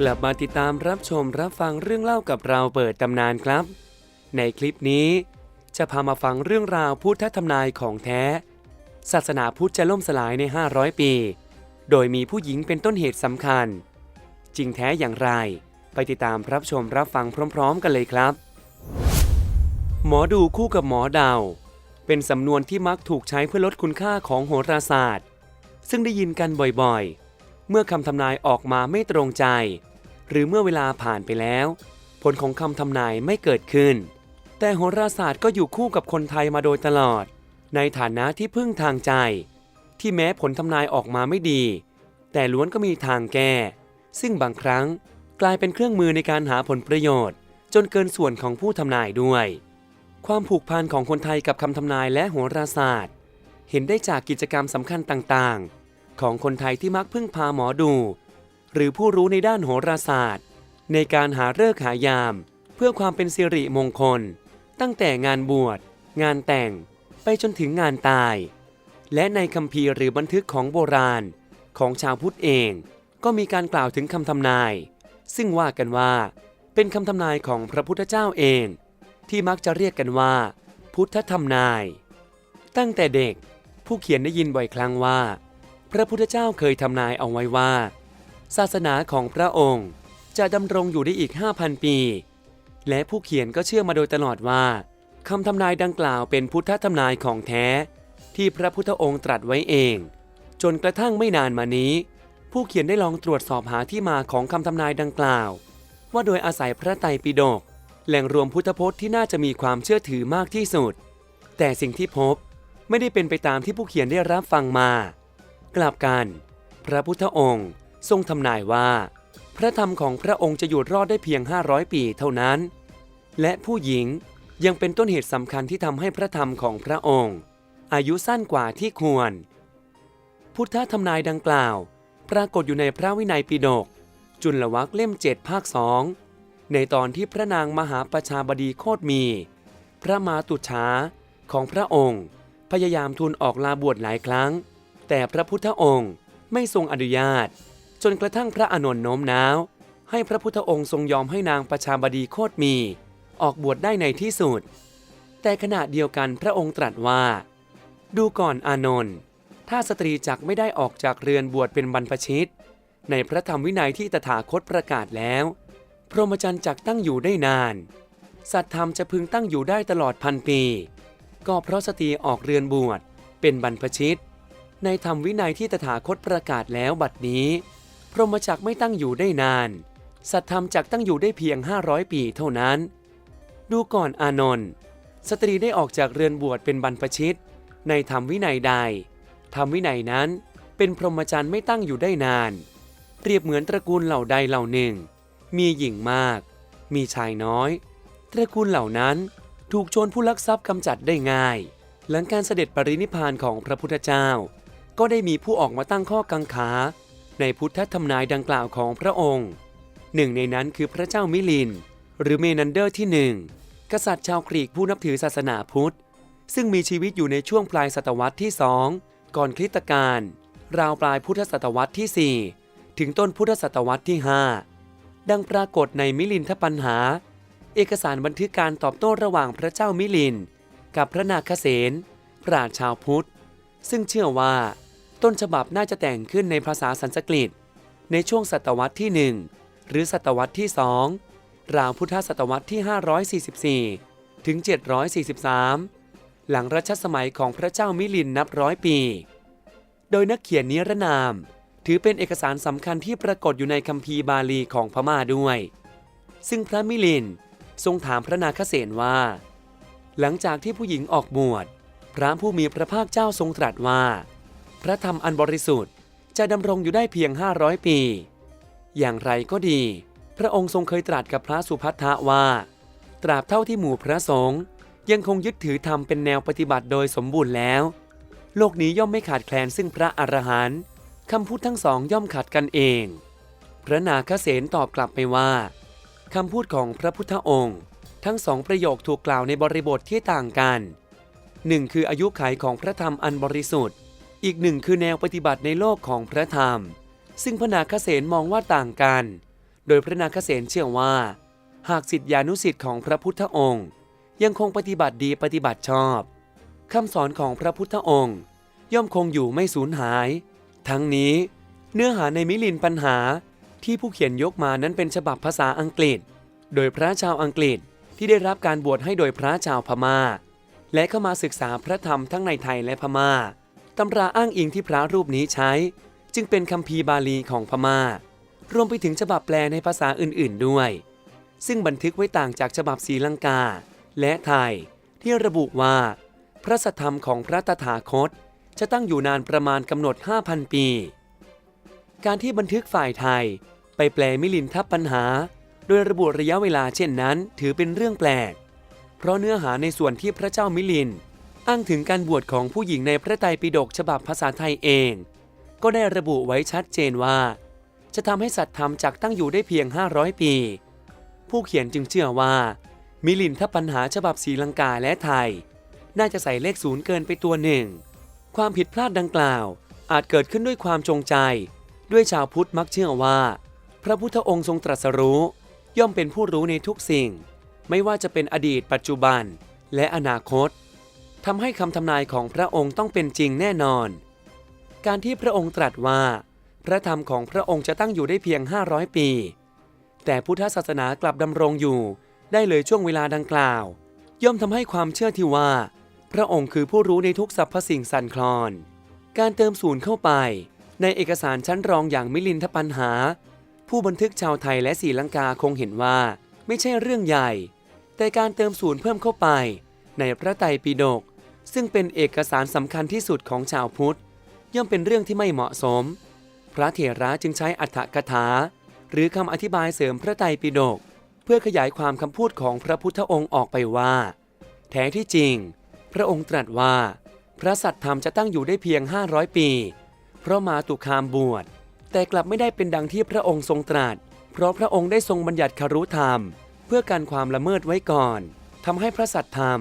กลับมาติดตามรับชมรับฟังเรื่องเล่ากับเราเปิดตำนานครับ ในคลิปนี้ จะพามาฟังเรื่องราวพุทธทำนายของแท้ ศาสนาพุทธจะล่มสลายใน 500 ปี โดยมีผู้หญิงเป็นต้นเหตุสำคัญ จริงแท้อย่างไร ไปติดตามรับชมรับฟังพร้อม ๆ กันเลยครับ หมอดูคู่กับหมอเดาเป็นสำนวนที่มักถูกใช้เพื่อลดคุณค่าของโหราศาสตร์ ซึ่งได้ยินกันบ่อยๆ เมื่อคำทำนายออกมาไม่ตรงใจ หรือเมื่อเวลาผ่านไปแล้ว ผลของคำทำนายไม่เกิดขึ้น แต่โหราศาสตร์ก็อยู่คู่กับคนไทยมาโดยตลอด ในฐานะที่พึ่งทางใจ ที่แม้ผลทำนายออกมาไม่ดี แต่ล้วนก็มีทางแก้ ซึ่งบางครั้งกลายเป็นเครื่องมือในการหาผลประโยชน์ จนเกินส่วนของผู้ทำนายด้วย ความผูกพันของคนไทยกับคำทำนายและโหราศาสตร์ เห็นได้จากกิจกรรมสำคัญต่างๆ ของคนไทยที่มักพึ่งพาหมอดู หรือผู้รู้ในด้านโหราศาสตร์ ในการหาฤกษ์หายาม เพื่อความเป็นสิริมงคล ตั้งแต่งานบวช งานแต่ง ไปจนถึงงานตาย และในคัมภีร์หรือบันทึกของโบราณ ของชาวพุทธเอง ก็มีการกล่าวถึงคำทำนาย ซึ่งว่ากันว่า เป็นคำทำนายของพระพุทธเจ้าเอง ที่มักจะเรียกกันว่า พุทธทำนาย ตั้งแต่เด็กผู้เขียนได้ยินบ่อยครั้งว่า พระพุทธเจ้าเคยทำนายเอาไว้ว่า ศาสนาของพระองค์ จะดำรงอยู่ได้อีก 5,000 ปี และผู้เขียนก็เชื่อมาโดยตลอดว่าคำทำนายดังกล่าวเป็นพุทธทำนายของแท้ ที่พระพุทธองค์ตรัสไว้เอง จนกระทั่งไม่นานมานี้ ผู้เขียนได้ลองตรวจสอบหาที่มาของคำทำนายดังกล่าว ว่าโดยอาศัยพระไตรปิฎกแหล่งรวมพุทธพจน์ที่น่าจะมีความเชื่อถือมากที่สุด แต่สิ่งที่พบไม่ได้เป็นไปตามที่ผู้เขียนได้รับฟังมา กลับกัน พระพุทธองค์ ทรงทำนายว่า พระธรรมของพระองค์จะอยู่รอดได้เพียง 500 ปีเท่านั้น และผู้หญิงยังเป็นต้นเหตุสำคัญที่ทำให้พระธรรมของพระองค์ อายุสั้นกว่าที่ควร พุทธทำนายดังกล่าว ปรากฏอยู่ในพระวินัยปิฎกจุลวักเล่มเจ็ดภาคสองในตอนที่พระนางมหาประชาบดีโคตมี พระมาตุชาของพระองค์ พยายามทูลออกลาบวชหลายครั้ง แต่พระพุทธองค์ไม่ทรงอนุญาต จนกระทั่งพระอานนท์โน้มน้าว ให้พระพุทธองค์ทรงยอมให้นางประชาบดีโคตมี ออกบวชได้ในที่สุด แต่ขณะเดียวกันพระองค์ตรัสว่า ดูก่อนอานนท์ถ้าสตรีจักไม่ได้ออกจากเรือนบวชเป็นบรรพชิต ในพระธรรมวินัยที่ตถาคตประกาศแล้ว พรหมจรรย์จักตั้งอยู่ได้นาน สัตธรรมจะพึงตั้งอยู่ได้ตลอดพันปี ก็เพราะสตรีออกเรือนบวชเป็นบรรพชิต ในธรรมวินัยที่ตถาคตประกาศแล้วบัดนี้ พรหมจักไม่ตั้งอยู่ได้นาน สัตธรรมจักตั้งอยู่ได้เพียง 500 ปีเท่านั้น ดูก่อนอานนท์สตรีได้ออกจากเรือนบวชเป็นบรรพชิต ในธรรมวินัยใดธรรมวินัยนั้นเป็นพรหมจรรย์ไม่ตั้งอยู่ได้นาน เปรียบเหมือนตระกูลเหล่าใดเหล่าหนึ่ง มีหญิงมาก มีชายน้อย ตระกูลเหล่านั้นถูกโจรผู้ลักทรัพย์กำจัดได้ง่าย หลังการเสด็จปรินิพพานของพระพุทธเจ้า ก็ได้มีผู้ออกมาตั้งข้อกังขา ในพุทธทำนายดังกล่าวของพระองค์ หนึ่งในนั้นคือพระเจ้ามิลิน หรือเมนันเดอร์ที่หนึ่งกษัตริย์ชาวกรีกผู้นับถือศาสนาพุทธ ซึ่งมีชีวิตอยู่ในช่วงปลายศตวรรษที่สองก่อนคริสตกาลราวปลายพุทธศตวรรษที่ 4 ถึงต้นพุทธศตวรรษที่ 5 ดังปรากฏในมิลินทปัญหา เอกสารบันทึกการตอบโต้ระหว่างพระเจ้ามิลิน กับพระนาคเษนปราชชาวพุทธ ซึ่งเชื่อว่า ต้นฉบับน่าจะแต่งขึ้นในภาษาสันสกฤต ในช่วงศตวรรษที่ 1 หรือศตวรรษที่ 2 ราวพุทธศตวรรษที่ 544 ถึง 743 หลังรัชสมัยของพระเจ้ามิลินนับร้อยปี โดยนักเขียนนิรนาม ถือเป็นเอกสารสำคัญที่ปรากฏอยู่ในคัมภีร์บาลีของพม่าด้วย ซึ่งพระมิลินทรงถามพระนาคเษนว่า หลังจากที่ผู้หญิงออกบวช พระผู้มีพระภาคเจ้าทรงตรัสว่า พระธรรมอันบริสุทธิ์จะดำรงอยู่ได้เพียง 500 ปี อย่างไรก็ดี พระองค์ทรงเคยตรัสกับพระสุพัทธะว่า ตราบเท่าที่หมู่พระสงฆ์ยังคงยึดถือธรรมเป็นแนวปฏิบัติโดยสมบูรณ์แล้ว โลกนี้ย่อมไม่ขาดแคลนซึ่งพระอรหันต์คำพูดทั้งสองย่อมขัดกันเอง พระนาคเษนตอบกลับไปว่าคำพูดของพระพุทธองค์ ทั้งสองประโยคถูกกล่าวในบริบทที่ต่างกันหนึ่งคืออายุขัยของพระธรรมอันบริสุทธิ์ อีกหนึ่งคือแนวปฏิบัติในโลกของพระธรรม ซึ่งพระนาคเษนมองว่าต่างกัน โดยพระนาคเษนเชื่อว่า หากสิทธิานุสิทธิ์ของพระพุทธองค์ ยังคงปฏิบัติดีปฏิบัติชอบคำสอนของพระพุทธองค์ ย่อมคงอยู่ไม่สูญหาย ทั้งนี้ เนื้อหาในมิลินปัญหาที่ผู้เขียนยกมานั้นเป็นฉบับภาษาอังกฤษ โดยพระชาวอังกฤษที่ได้รับการบวชให้โดยพระชาวพมา่า และเข้ามาศึกษาพระธรรมทั้งในไทยและพมา่า ตำราอ้างอิงที่พระรูปนี้ใช้ จึงเป็นคัมภีร์บาลีของพมา่า รวมไปถึงฉบับแปลในภาษาอื่นๆด้วย ซึ่งบันทึกไว้ต่างจากฉบับศรีลังกา และไทย ที่ระบุว่า พระสัทธรรมของพระตถาคต จะตั้งอยู่นานประมาณกำหนด 5,000 ปี การที่บันทึกฝ่ายไทย ไปแปลมิลินทับปัญหา โดยระบุระยะเวลาเช่นนั้น ถือเป็นเรื่องแปลก เพราะเนื้อหาในส่วนที่พระเจ้ามิลิน อ้างถึงการบวชของผู้หญิงในพระไตรปิฎกฉบับภาษาไทยเอง ก็ได้ระบุไว้ชัดเจนว่า จะทำให้สัตว์ธรรมจักตั้งอยู่ได้เพียง 500 ปี ผู้เขียนจึงเชื่อว่า มิลินทปัญหาฉบับศรีลังกาและไทย น่าจะใส่เลขศูนย์เกินไปตัวหนึ่ง ความผิดพลาดดังกล่าว อาจเกิดขึ้นด้วยความจงใจ ด้วยชาวพุทธมักเชื่อว่า พระพุทธองค์ทรงตรัสรู้ ย่อมเป็นผู้รู้ในทุกสิ่ง ไม่ว่าจะเป็นอดีตปัจจุบัน และอนาคต ทำให้คำทำนายของพระองค์ต้องเป็นจริงแน่นอน การที่พระองค์ตรัสว่า พระธรรมของพระองค์จะตั้งอยู่ได้เพียง 500 ปี แต่พุทธศาสนากลับดำรงอยู่ ได้เลยช่วงเวลาดังกล่าว ย่อมทำให้ความเชื่อที่ว่า พระองค์คือผู้รู้ในทุกสรรพสิ่งสั่นคลอน การเติมศูนย์เข้าไป ในเอกสารชั้นรองอย่างมิลินทปัญหา ผู้บันทึกชาวไทยและศรีลังกาคงเห็นว่า ไม่ใช่เรื่องใหญ่ แต่การเติมศูนย์เพิ่มเข้าไป ในพระไตรปิฎก ซึ่งเป็นเอกสารสำคัญที่สุดของชาวพุทธ ย่อมเป็นเรื่องที่ไม่เหมาะสม พระเถระจึงใช้อัฏฐกถา หรือคำอธิบายเสริมพระไตรปิฎกเพื่อขยายความคำพูดของพระพุทธองค์ออกไปว่า แท้ที่จริง พระองค์ตรัสว่า พระสัตธรรมจะตั้งอยู่ได้เพียง 500 ปี เพราะมาตุคามบวชแต่กลับไม่ได้เป็นดังที่พระองค์ทรงตรัส เพราะพระองค์ได้ทรงบัญญัติคารุธรรม เพื่อการความละเมิดไว้ก่อนทำให้พระสัตธรรม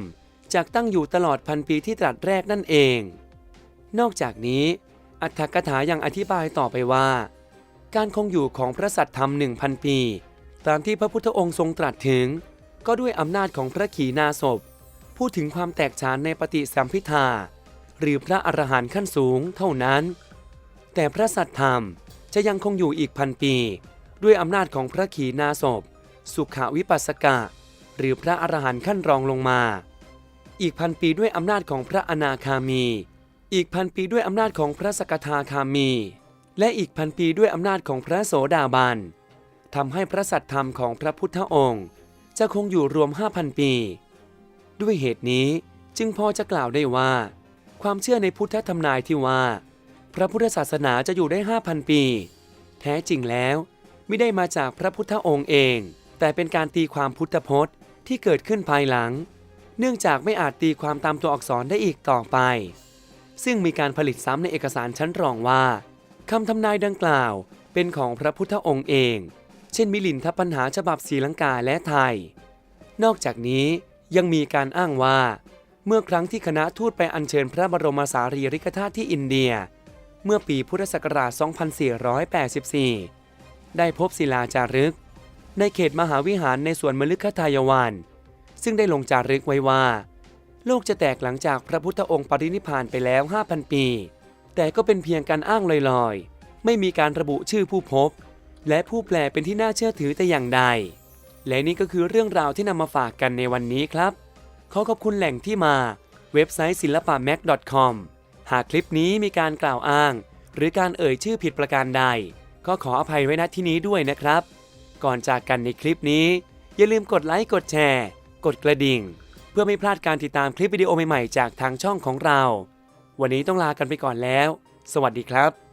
จากตั้งอยู่ตลอดพันปีที่ตรัสแรกนั่นเอง นอกจากนี้ อัฏฐกถายังอธิบายต่อไปว่า การคงอยู่ของพระสัตธรรม1,000ปี ตามที่พระพุทธองค์ทรงตรัสถึง ก็ด้วยอำนาจของพระขีณาสพ พูดถึงความแตกฉานในปฏิสัมพิทาหรือพระอรหันต์ขั้นสูงเท่านั้น แต่พระสัตธรรมจะยังคงอยู่อีกพันปี ด้วยอำนาจของพระขีณาสพ สุขวิปัสสกะ หรือพระอรหันต์ขั้นรองลงมา อีกพันปีด้วยอำนาจของพระอนาคามี อีกพันปีด้วยอำนาจของพระสกทาคามี และอีกพันปีด้วยอำนาจของพระโสดาบันทำให้พระสัตธรรมของพระพุทธองค์ จะคงอยู่รวม 5,000 ปี ด้วยเหตุนี้จึงพอจะกล่าวได้ว่า ความเชื่อในพุทธธรรมนายที่ว่า พระพุทธศาสนาจะอยู่ได้ 5,000 ปี แท้จริงแล้วไม่ได้มาจากพระพุทธองค์เอง แต่เป็นการตีความพุทธพจน์ที่เกิดขึ้นภายหลัง เนื่องจากไม่อาจตีความตามตัวอักษรได้อีกต่อไป ซึ่งมีการผลิตซ้ำในเอกสารชั้นรองว่าคำทำนายดังกล่าวเป็นของพระพุทธองค์เอง เช่นมิลินทปัญหาฉบับศรีลังกาและไทย นอกจากนี้ยังมีการอ้างว่า เมื่อครั้งที่คณะทูตไปอัญเชิญพระบรมสารีริกธาตุที่อินเดีย เมื่อปีพุทธศักราช 2484 ได้พบศิลาจารึก ในเขตมหาวิหารในสวนมฤคทายวัน ซึ่งได้ลงจารึกไว้ว่า โลกจะแตกหลังจากพระพุทธองค์ปรินิพานไปแล้ว 5,000 ปี แต่ก็เป็นเพียงการอ้างลอยๆ ไม่มีการระบุชื่อผู้พบ และผู้แปลเป็นที่น่าเชื่อถือแต่อย่างใด และนี่ก็คือเรื่องราวที่นำมาฝากกันในวันนี้ครับ ขอขอบคุณแหล่งที่มา เว็บไซต์ศิลปะ mac.com หากคลิปนี้มีการกล่าวอ้าง หรือการเอ่ยชื่อผิดประการใด ก็ขออภัยไว้ณที่นี้ด้วยนะครับ ก่อนจากกันในคลิปนี้ อย่าลืมกดไลค์กดแชร์ กดกระดิ่ง เพื่อไม่พลาดการติดตามคลิปวิดีโอใหม่ๆ จากทางช่องของเรา วันนี้ต้องลากันไปก่อนแล้ว สวัสดีครับ